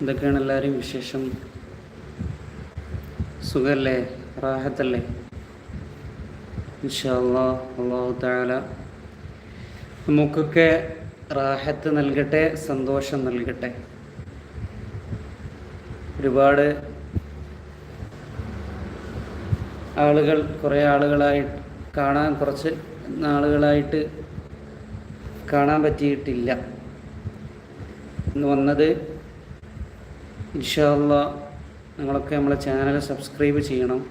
എന്തൊക്കെയാണ് എല്ലാവരും വിശേഷം. സുഖല്ലേ? റാഹത്തല്ലേ? ഇൻഷാല്ലാ നമുക്കൊക്കെ റാഹത്ത് നൽകട്ടെ സന്തോഷം നൽകട്ടെ. ഒരുപാട് ആളുകൾ കുറേ ആളുകളായി കാണാൻ കുറച്ച് നാളുകളായിട്ട് കാണാൻ പറ്റിയിട്ടില്ല. ഇന്ന് വന്നത് ഇൻഷാല്ല നിങ്ങളൊക്കെ നമ്മളെ ചാനൽ സബ്സ്ക്രൈബ് ചെയ്യണം.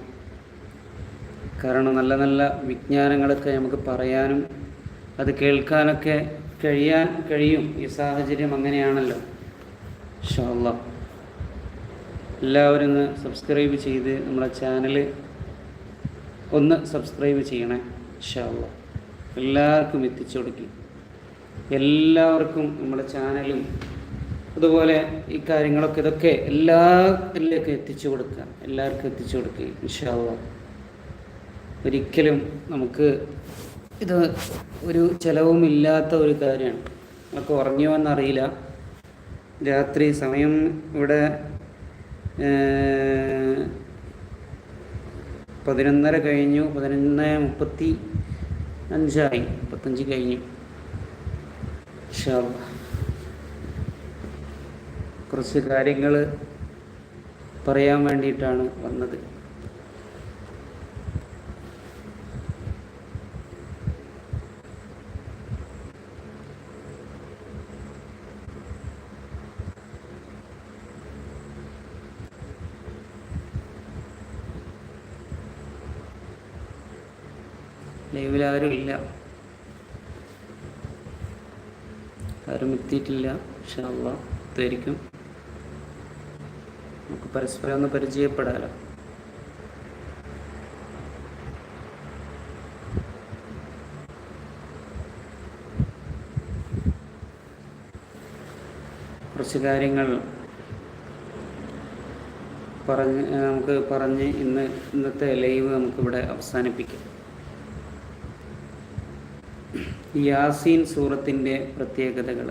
കാരണം നല്ല നല്ല വിജ്ഞാനങ്ങളൊക്കെ നമുക്ക് പറയാനും അത് കേൾക്കാനൊക്കെ കഴിയാൻ കഴിയും. ഈ സാഹചര്യം അങ്ങനെയാണല്ലോ. ഇൻഷാല്ല എല്ലാവരും ഒന്ന് സബ്സ്ക്രൈബ് ചെയ്ത് നമ്മളെ ചാനൽ ഒന്ന് സബ്സ്ക്രൈബ് ചെയ്യണേ. ഇൻഷാല്ല എല്ലാവർക്കും എത്തിച്ചു കൊടുക്കി. എല്ലാവർക്കും നമ്മുടെ ചാനലും അതുപോലെ ഈ കാര്യങ്ങളൊക്കെ ഇതൊക്കെ എല്ലാവരിലേക്കും എത്തിച്ചു കൊടുക്കുക. എല്ലാവർക്കും എത്തിച്ചു കൊടുക്കുക ഇൻഷാല്ല ഒരിക്കലും നമുക്ക് ഇത് ഒരു ചിലവുമില്ലാത്ത ഒരു കാര്യമാണ്. നമുക്ക് ഉറങ്ങിയോ എന്നറിയില്ല. രാത്രി സമയം ഇവിടെ പതിനൊന്നര കഴിഞ്ഞു. പതിനൊന്ന് മുപ്പത്തി അഞ്ചായി. മുപ്പത്തഞ്ച് കഴിഞ്ഞു. ഇൻഷാ അല്ലാ. കുറച്ച് കാര്യങ്ങൾ പറയാൻ വേണ്ടിയിട്ടാണ് വന്നത്. ലൈവിൽ ആരും ഇല്ല. ആരും എത്തിയിട്ടില്ല. പക്ഷെ അള്ളാഹ് എത്തുമായിരിക്കും നമുക്ക് പരസ്പരം ഒന്ന് പരിചയപ്പെടാലോ. കുറച്ച് കാര്യങ്ങൾ പറഞ്ഞ് നമുക്ക് പറഞ്ഞ് ഇന്ന് ഇന്നത്തെ ലൈവ് നമുക്കിവിടെ അവസാനിപ്പിക്കാം. യാസീൻ സൂറത്തിന്റെ പ്രത്യേകതകൾ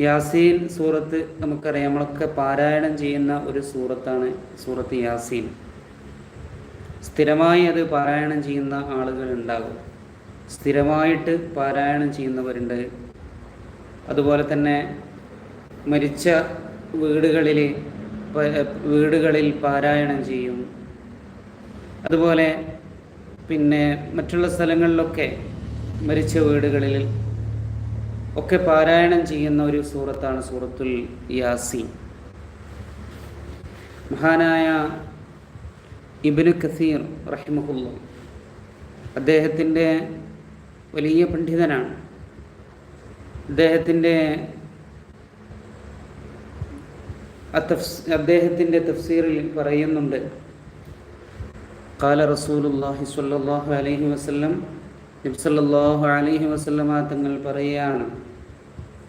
യാസീൻ സൂറത്ത് നമുക്കറിയാം. നമ്മളൊക്കെ പാരായണം ചെയ്യുന്ന ഒരു സൂറത്താണ് സൂറത്ത് യാസീൻ. സ്ഥിരമായി അത് പാരായണം ചെയ്യുന്ന ആളുകൾ ഉണ്ടാകും. സ്ഥിരമായിട്ട് പാരായണം ചെയ്യുന്നവരുണ്ട്. അതുപോലെ തന്നെ മരിച്ച വീടുകളിൽ വീടുകളിൽ പാരായണം ചെയ്യും. അതുപോലെ പിന്നെ മറ്റുള്ള സ്ഥലങ്ങളിലൊക്കെ മരിച്ച വീടുകളിൽ ഒക്കെ പാരായണം ചെയ്യുന്ന ഒരു സൂറത്താണ് സൂറത്തുൽ യാസീൻ. മഹാനായ ഇബ്നു കസീർ റഹിമഹുല്ല അദ്ദേഹത്തിന്റെ വലിയ പണ്ഡിതനാണ്. അദ്ദേഹത്തിന്റെ അദ്ദേഹത്തിന്റെ തഫ്സീറിൽ പറയുന്നുണ്ട്. കാല റസൂലുല്ലാഹി സ്വല്ലല്ലാഹു അലൈഹി വസല്ലം നബ്സല്ലാഹു അലൈഹി വസല്ലമ തങ്ങൾ പറയുകയാണ്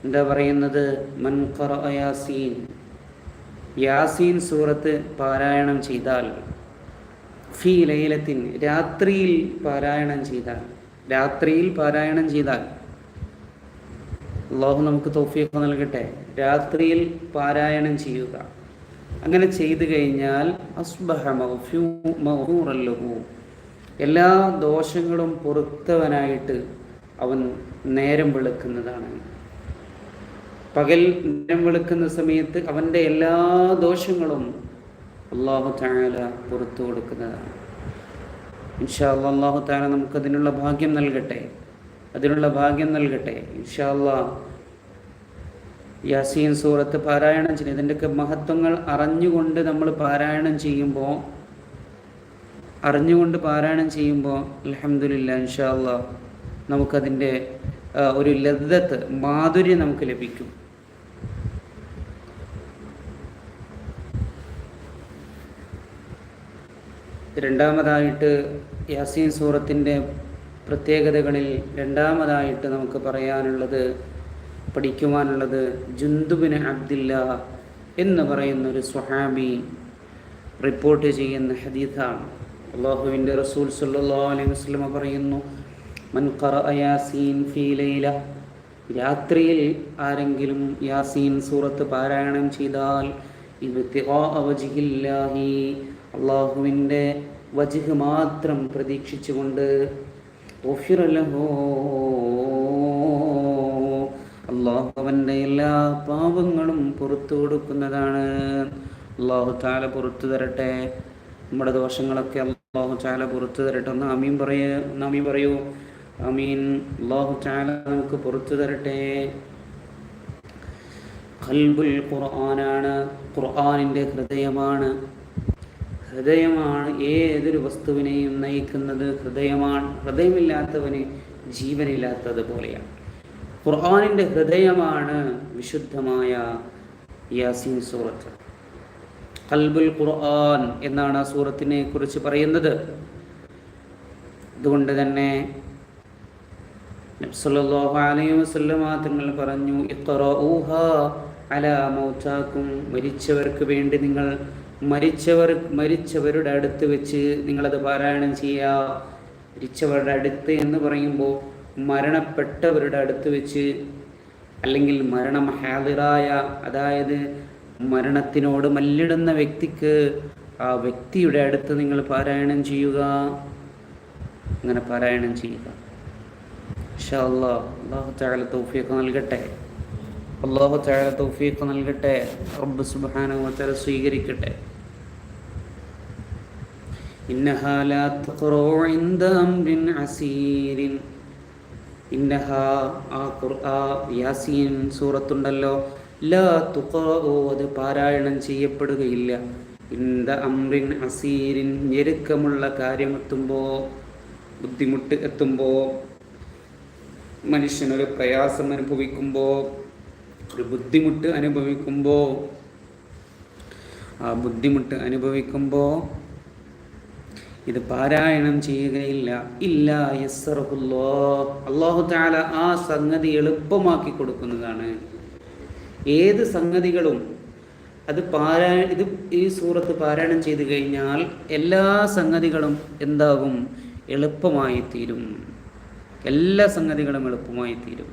എന്താ പറയുന്നത്? യാസീൻ. യാസീൻ സൂറത്ത് പാരായണം ചെയ്താൽ ഫി ലൈലത്തിൻ രാത്രിയിൽ പാരായണം ചെയ്താൽ രാത്രിയിൽ പാരായണം ചെയ്താൽ അള്ളാഹു നമുക്ക് തോഫിയൊക്കെ നൽകട്ടെ. രാത്രിയിൽ പാരായണം ചെയ്യുക. അങ്ങനെ ചെയ്തു കഴിഞ്ഞാൽ അസ്ബഹ മഗ്ഫൂ- മഗ്ഫൂറൻ ലഹു. എല്ലാ ദോഷങ്ങളും പൊറുത്തവനായിട്ട് അവൻ നേരം വെളുക്കുന്നതാണ്. പകൽ നേരം വെളുക്കുന്ന സമയത്ത് അവന്റെ എല്ലാ ദോഷങ്ങളും അള്ളാഹു താല പുറത്തു കൊടുക്കുന്നതാണ്. ഇൻഷാ അള്ളാഹു താല നമുക്കതിനുള്ള ഭാഗ്യം നൽകട്ടെ. അതിനുള്ള ഭാഗ്യം നൽകട്ടെ. ഇൻഷാ അല്ലാ യാസീൻ സൂറത്ത് പാരായണം ചെയ്യുന്നത് ഇതിന്റെയൊക്കെ മഹത്വങ്ങൾ അറിഞ്ഞുകൊണ്ട് നമ്മൾ പാരായണം ചെയ്യുമ്പോൾ അറിഞ്ഞുകൊണ്ട് പാരായണം ചെയ്യുമ്പോൾ അലഹമില്ല ഇൻഷാ അല്ലാ നമുക്കതിന്റെ ഒരു ലദ്ദത്ത് മാധുര്യം നമുക്ക് ലഭിക്കും. രണ്ടാമതായിട്ട് യാസീൻ സൂറത്തിന്റെ പ്രത്യേകതകളിൽ രണ്ടാമതായിട്ട് നമുക്ക് പറയാനുള്ളത് പഠിക്കുവാനുള്ളത് ജുന്തുബിന് അബ്ദില്ല എന്ന് പറയുന്ന ഒരു സുഹാബി റിപ്പോർട്ട് ചെയ്യുന്ന ഹദീഥാണ് അള്ളാഹുവിന്റെ റസൂൽ സല്ലാ അലൈഹി വസ്ലമ പറയുന്നു മൻ ഖറഅ യാസീൻ ഫീ ലൈല. രാത്രിയിൽ ആരെങ്കിലും യാസീൻ സൂറത്ത് പാരായണം ചെയ്താൽ അവജിഹില്ലാഹി അള്ളാഹുവിന്റെ വജിഹ് മാത്രം പ്രതീക്ഷിച്ചുകൊണ്ട് അള്ളാഹു അവന്റെ എല്ലാ പാപങ്ങളും പുറത്തു കൊടുക്കുന്നതാണ്. അള്ളാഹു ചാല പുറത്തു തരട്ടെ. നമ്മുടെ ദോഷങ്ങളൊക്കെ അള്ളാഹു ചാല പുറത്തു തരട്ടെ. ഒന്ന് അമീൻ പറയ അമീൻ പറയൂ. അമീൻ അള്ളാഹു ചാല നമുക്ക് പുറത്തു തരട്ടെ. ഖൽബുൽ ഖുർആനാണ് ഖുർആനിന്റെ ഹൃദയമാണ്. ഹൃദയമാണ് ഏതൊരു വസ്തുവിനെയും നയിക്കുന്നത്? ഹൃദയമാണ്. ഹൃദയമില്ലാത്തവന് ജീവനില്ലാത്തതുപോലെയാണ് ഖുർആാനിന്റെ ഹൃദയമാണ് വിശുദ്ധമായ യാസീൻ സൂറത്ത്. കൽബുൽ ഖുർആൻ എന്നാണ് ആ സൂറത്തിനെ കുറിച്ച് പറയുന്നത്. അതുകൊണ്ട് തന്നെ നബ്സല്ലാഹു അലൈഹി വസല്ലമ തങ്ങൾ പറഞ്ഞു ഇഖറഊഹ അലാ മൗതാക്കും മരിച്ചവർക്ക് വേണ്ടി നിങ്ങൾ മരിച്ചവർ മരിച്ചവരുടെ അടുത്ത് വെച്ച് നിങ്ങളത് പാരായണം ചെയ്യുക മരിച്ചവരുടെ അടുത്ത് എന്ന് പറയുമ്പോൾ മരണപ്പെട്ടവരുടെ അടുത്ത് വെച്ച് അല്ലെങ്കിൽ മരണം ഹാദിറായ അതായത് മരണത്തിനോട് മല്ലിടുന്ന വ്യക്തിക്ക് ആ വ്യക്തിയുടെ അടുത്ത് നിങ്ങൾ പാരായണം ചെയ്യുക. അങ്ങനെ പാരായണം ചെയ്യുക. നൽകട്ടെ. അള്ളാഹു താല തൗഫീഖ് നൽകട്ടെ. റബ്ബ് സുബ്ഹാനഹു വതആല സ്വീകരിക്കട്ടെ. إنها لا تقرأ عند أمر عسير إنها ആ യാസീൻ സൂറത്തുണ്ടല്ലോ ലാ തുഖറു അത് പാരായണം ചെയ്യപ്പെടുകയില്ല ഇന്ത അമ്രിൻ അസീരിൻ ഞെരുക്കമുള്ള കാര്യമെത്തുമ്പോൾ ബുദ്ധിമുട്ട് എത്തുമ്പോൾ മനുഷ്യനൊരു പ്രയാസം അനുഭവിക്കുമ്പോൾ ഒരു ബുദ്ധിമുട്ട് അനുഭവിക്കുമ്പോൾ ആ ബുദ്ധിമുട്ട് അനുഭവിക്കുമ്പോൾ ഇത് പാരായണം ചെയ്യുകയില്ല. ഇല്ല യസ്സറഹുല്ലോ അള്ളാഹു താല ആ സംഗതി എളുപ്പമാക്കി കൊടുക്കുന്നതാണ്. ഏത് സംഗതികളും അത് പാരായണം ഇത് ഈ സൂറത്ത് പാരായണം ചെയ്തു കഴിഞ്ഞാൽ എല്ലാ സംഗതികളും എന്താകും? എളുപ്പമായി തീരും എല്ലാ സംഗതികളും എളുപ്പമായി തീരും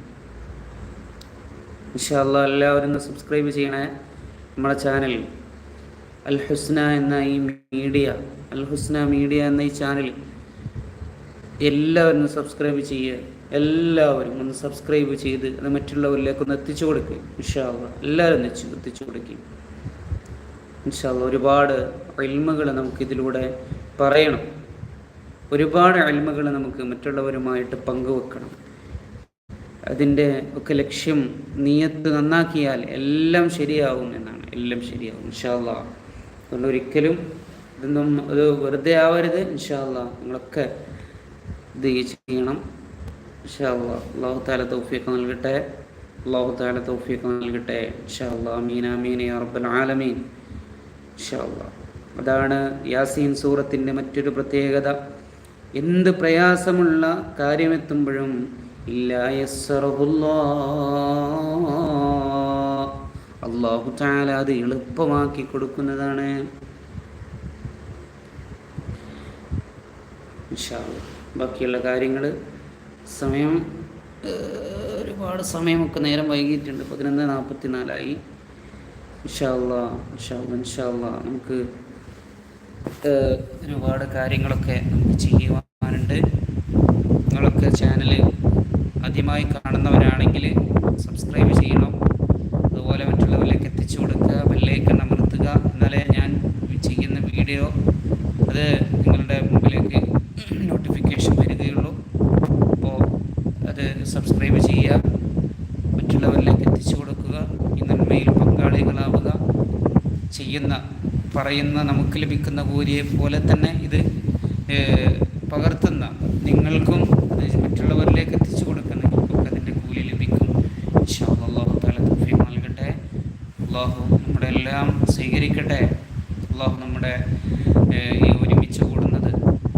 ഇൻഷാല്ല എല്ലാവരും സബ്സ്ക്രൈബ് ചെയ്യണേ. നമ്മുടെ ചാനൽ അൽ ഹുസ്ന എന്ന ഈ മീഡിയ അൽ ഹുസ്ന മീഡിയ എന്ന ഈ ചാനൽ എല്ലാവരും സബ്സ്ക്രൈബ് ചെയ്യുക. എല്ലാവരും ഒന്ന് സബ്സ്ക്രൈബ് ചെയ്ത് അത് മറ്റുള്ളവരിലേക്ക് ഒന്ന് എത്തിച്ചു കൊടുക്കുക. ഇൻഷാല്ല എല്ലാവരും എത്തിച്ചു എത്തിച്ചു കൊടുക്കുക. ഇൻഷാല്ല ഒരുപാട് അൽമകൾ നമുക്കിതിലൂടെ പറയണം. ഒരുപാട് അൽമകൾ നമുക്ക് മറ്റുള്ളവരുമായിട്ട് പങ്കുവെക്കണം. അതിന്റെ ഒക്കെ ലക്ഷ്യം നീയത്ത് നന്നാക്കിയാൽ എല്ലാം ശരിയാവും എന്നാണ്. എല്ലാം ശരിയാവും. ഇൻഷാല്ല അതുകൊണ്ട് ഒരിക്കലും ഇതൊന്നും അത് വെറുതെ ആവരുത് ഇൻഷാല്ല നിങ്ങളൊക്കെ ഇത് ചെയ്യണം ഇൻഷാല്ല അള്ളാഹു താല തൗഫീഖ് നൽകട്ടെ അള്ളാഹു താല തൗഫീഖ് നൽകട്ടെ ഇൻഷാല്ല അമീൻ അമീൻ റബ്ബൽ ആലമീൻ. ഇൻഷാല്ല അതാണ് യാസീൻ സൂറത്തിന്റെ മറ്റൊരു പ്രത്യേകത. എന്ത് പ്രയാസമുള്ള കാര്യമെത്തുമ്പോഴും അള്ളാഹു താല അത് എളുപ്പമാക്കി കൊടുക്കുന്നതാണ്. ബാക്കിയുള്ള കാര്യങ്ങൾ സമയം ഒരുപാട് സമയമൊക്കെ നേരം വൈകിയിട്ടുണ്ട്. പതിനൊന്ന് നാൽപ്പത്തി നാലായി നമുക്ക് ഒരുപാട് കാര്യങ്ങളൊക്കെ നമുക്ക് ചെയ്യുവാനുണ്ട്. നിങ്ങളൊക്കെ ചാനൽ ആദ്യമായി കാണുന്നവരാണെങ്കിൽ സബ്സ്ക്രൈബ് ചെയ്യണം അതുപോലെ മറ്റുള്ളവരിലേക്ക് എത്തിച്ചു കൊടുക്കുക ബെല്ലൈക്കൺ അമർത്തുക എന്നാലേ ഞാൻ ചെയ്യുന്ന വീഡിയോ അത് നിങ്ങളുടെ മുമ്പിലേക്ക് നോട്ടിഫിക്കേഷൻ വരികയുള്ളൂ അപ്പോൾ അത് സബ്സ്ക്രൈബ് ചെയ്യുക മറ്റുള്ളവരിലേക്ക് എത്തിച്ചു കൊടുക്കുക ഈ നന്മയിൽ പങ്കാളികളാവുക ചെയ്യുന്ന പറയുന്ന നമുക്ക് ലഭിക്കുന്ന കൂലിയെ പോലെ തന്നെ ഇത് പകർത്തുന്ന നിങ്ങൾക്കും മറ്റുള്ളവരിലേക്ക് എത്തിച്ചു കൊടുക്കുന്ന ഒക്കെ അതിന്റെ കൂലി ലഭിക്കും. അള്ളാഹു താല തൗഫീഖ് നൽകട്ടെ. അള്ളാഹു നമ്മുടെ എല്ലാം സ്വീകരിക്കട്ടെ. അള്ളാഹു നമ്മുടെ ഈ ഒരുമിച്ച് കൂടുന്നത്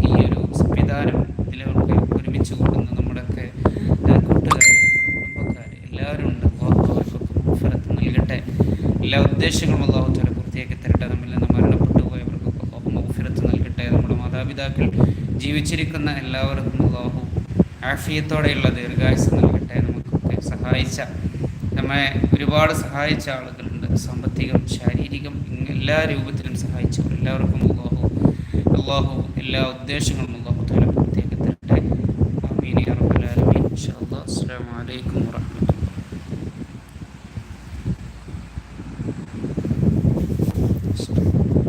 ഈ ഒരു സംവിധാനം ഇതിലൊക്കെ ഒരുമിച്ച് കൂടുന്നത് നമ്മുടെയൊക്കെ കൂട്ടുകാർ കുടുംബക്കാർ എല്ലാവരും ഉണ്ട്. അള്ളാഹു അവർക്കൊക്കെ നൽകട്ടെ. എല്ലാ ഉദ്ദേശങ്ങളും അള്ളാഹു മാതാപിതാക്കൾ ജീവിച്ചിരിക്കുന്ന എല്ലാവർക്കും അള്ളാഹു ആഫിയത്തോടെയുള്ള ദീർഘായുസ് നൽകട്ടെ നമുക്കൊക്കെ സഹായിച്ച നമ്മെ ഒരുപാട് സഹായിച്ച ആളുകളുണ്ട്. സാമ്പത്തികം ശാരീരികം എല്ലാ രൂപത്തിലും സഹായിച്ചു എല്ലാവർക്കും അള്ളാഹു അള്ളാഹു എല്ലാ ഉദ്ദേശങ്ങളും അള്ളാഹു തല പൂർത്തിയാക്കി തരട്ടെ. അമീൻ അറബുലാലമീൻ അസ്സാം വലൈക്കും വാഹമത്ത്